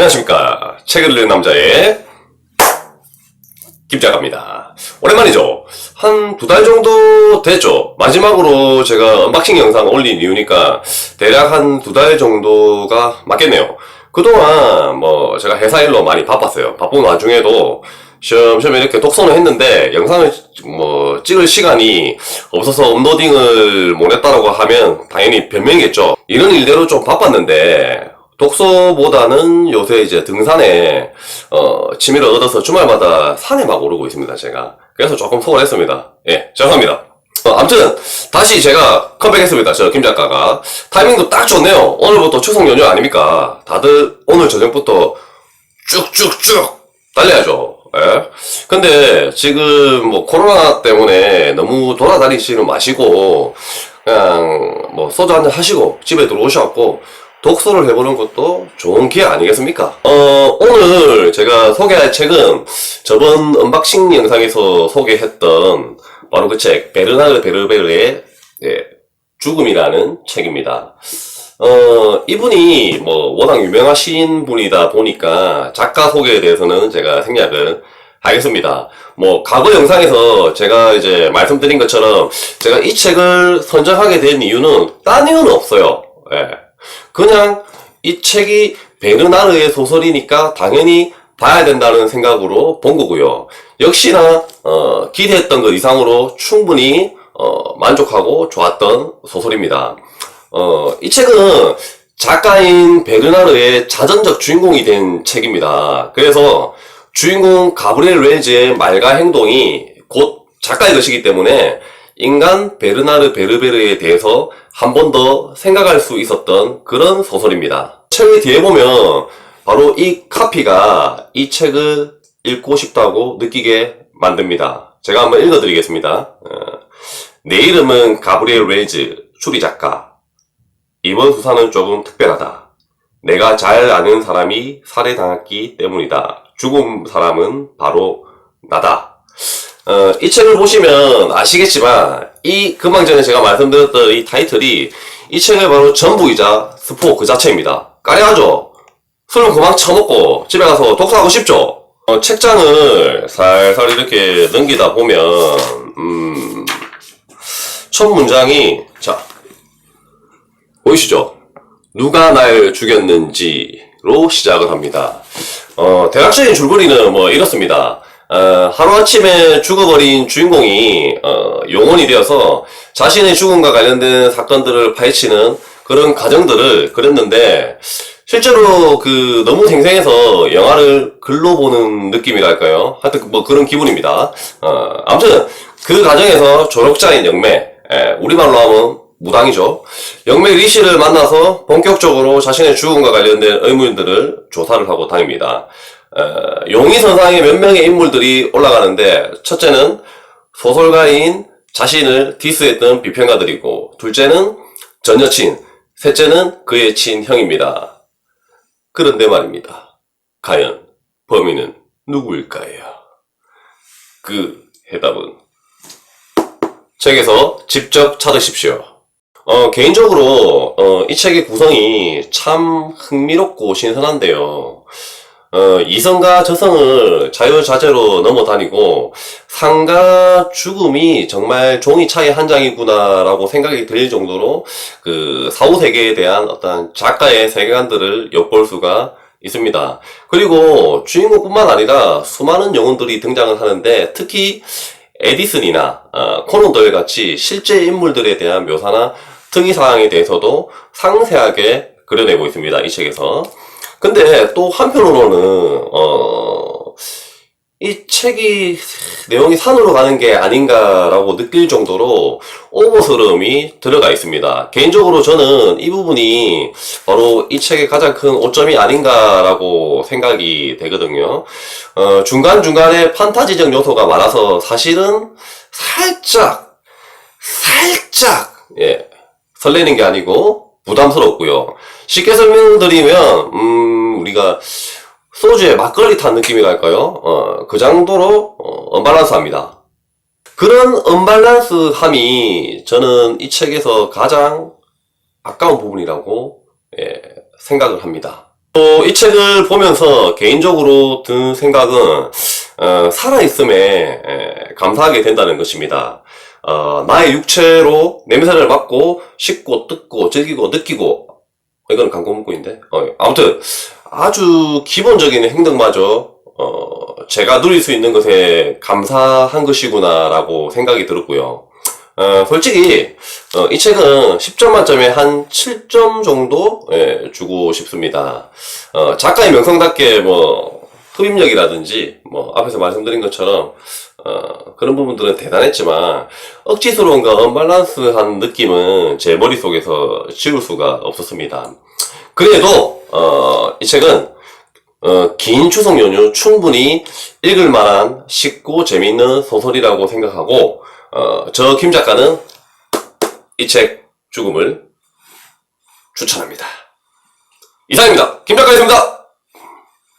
안녕하십니까. 책을 읽는 남자의 김작가입니다. 오랜만이죠. 한 두 달 정도 됐죠. 마지막으로 제가 언박싱 영상 올린 이유니까 대략 한 두 달 정도가 맞겠네요. 그동안 뭐 제가 회사 일로 많이 바빴어요. 바쁜 와중에도 시험시험 이렇게 독서는 했는데 영상을 뭐 찍을 시간이 없어서 업로딩을 못 했다라고 하면 당연히 변명이겠죠. 이런 일대로 좀 바빴는데 독서보다는 요새 이제 등산에 어 취미를 얻어서 주말마다 산에 막 오르고 있습니다 제가. 그래서 조금 소홀했습니다. 예 죄송합니다. 어, 아무튼 다시 제가 컴백했습니다 저 김 작가가. 타이밍도 딱 좋네요. 오늘부터 추석 연휴 아닙니까? 다들 오늘 저녁부터 쭉쭉쭉 달려야죠. 예? 근데 지금 뭐 코로나 때문에 너무 돌아다니시는 마시고 그냥 뭐 소주 한잔 하시고 집에 들어오셔갖고 독서를 해보는 것도 좋은 기회 아니겠습니까? 어, 오늘 제가 소개할 책은 저번 언박싱 영상에서 소개했던 바로 그 책, 베르나르 베르베르의 예, 죽음이라는 책입니다. 어, 이분이 뭐 워낙 유명하신 분이다 보니까 작가 소개에 대해서는 제가 생략을 하겠습니다. 뭐 과거 영상에서 제가 이제 말씀드린 것처럼 제가 이 책을 선정하게 된 이유는 딴 이유는 없어요. 예. 그냥 이 책이 베르나르의 소설이니까 당연히 봐야 된다는 생각으로 본 거고요. 역시나 어, 기대했던 것 이상으로 충분히 어, 만족하고 좋았던 소설입니다. 어, 이 책은 작가인 베르나르의 자전적 주인공이 된 책입니다. 그래서 주인공 가브리엘 웨즈의 말과 행동이 곧 작가의 것이기 때문에 인간 베르나르 베르베르에 대해서 한 번 더 생각할 수 있었던 그런 소설입니다. 책의 뒤에 보면 바로 이 카피가 이 책을 읽고 싶다고 느끼게 만듭니다. 제가 한번 읽어드리겠습니다. 어, 내 이름은 가브리엘 웨즈, 추리 작가. 이번 수사는 조금 특별하다. 내가 잘 아는 사람이 살해당했기 때문이다. 죽은 사람은 바로 나다. 어, 이 책을 보시면 아시겠지만 이 금방 전에 제가 말씀드렸던 이 타이틀이 이 책의 바로 전부이자 스포 그 자체입니다. 까리하죠? 술은 그만 처먹고 집에 가서 독서하고 싶죠? 어, 책장을 살살 이렇게 넘기다 보면 음, 첫 문장이 자 보이시죠? 누가 날 죽였는지로 시작을 합니다. 어, 대략적인 줄거리는 뭐 이렇습니다. 어, 하루아침에 죽어버린 주인공이 어, 용원이 되어서 자신의 죽음과 관련된 사건들을 파헤치는 그런 과정들을 그렸는데 실제로 그 너무 생생해서 영화를 글로 보는 느낌이랄까요? 하여튼 뭐 그런 기분입니다. 어, 아무튼 그 과정에서 졸업자인 영매, 예, 우리말로 하면 무당이죠. 영매 리 씨를 만나서 본격적으로 자신의 죽음과 관련된 의문들을 조사를 하고 다닙니다. 어, 용의선상에 몇 명의 인물들이 올라가는데 첫째는 소설가인 자신을 디스했던 비평가들이고 둘째는 전 여친, 셋째는 그의 친형입니다. 그런데 말입니다. 과연 범인은 누구일까요? 그 해답은 책에서 직접 찾으십시오. 어, 개인적으로 어, 이 책의 구성이 참 흥미롭고 신선한데요. 어, 이성과 저성을 자유자재로 넘어다니고 상과 죽음이 정말 종이 차이 한 장이구나라고 생각이 들 정도로 그 사후 세계에 대한 어떤 작가의 세계관들을 엿볼 수가 있습니다. 그리고 주인공뿐만 아니라 수많은 영혼들이 등장을 하는데 특히 에디슨이나 어, 코난 도일 같이 실제 인물들에 대한 묘사나 특이 사항에 대해서도 상세하게 그려내고 있습니다. 이 책에서. 근데 또 한편으로는 어, 이 책이 내용이 산으로 가는 게 아닌가라고 느낄 정도로 오버스러움이 들어가 있습니다. 개인적으로 저는 이 부분이 바로 이 책의 가장 큰 오점이 아닌가라고 생각이 되거든요. 어, 중간중간에 판타지적 요소가 많아서 사실은 살짝, 살짝, 예, 설레는 게 아니고 부담스럽고요. 쉽게 설명드리면, 음, 우리가 소주에 막걸리 탄 느낌이랄까요? 어, 그 정도로 어, 언밸런스합니다. 그런 언밸런스함이 저는 이 책에서 가장 아까운 부분이라고 예, 생각을 합니다. 또 이 책을 보면서 개인적으로 든 생각은 어, 살아있음에 에, 감사하게 된다는 것입니다. 어, 나의 육체로 냄새를 맡고 씹고 뜯고 즐기고 느끼고 이건 광고 문구인데 어, 아무튼 아주 기본적인 행동마저 어, 제가 누릴 수 있는 것에 감사한 것이구나라고 생각이 들었고요. 어, 솔직히 어, 이 책은 10점 만점에 한 7점 정도 예, 주고 싶습니다. 어, 작가의 명성답게 뭐 흡입력이라든지 뭐 앞에서 말씀드린 것처럼 어, 그런 부분들은 대단했지만 억지스러운가 언밸런스한 느낌은 제 머릿속에서 지울 수가 없었습니다. 그래도 어, 이 책은 어, 긴 추석 연휴 충분히 읽을 만한 쉽고 재미있는 소설이라고 생각하고 어, 저 김 작가는 이 책 죽음을 추천합니다. 이상입니다. 김 작가였습니다.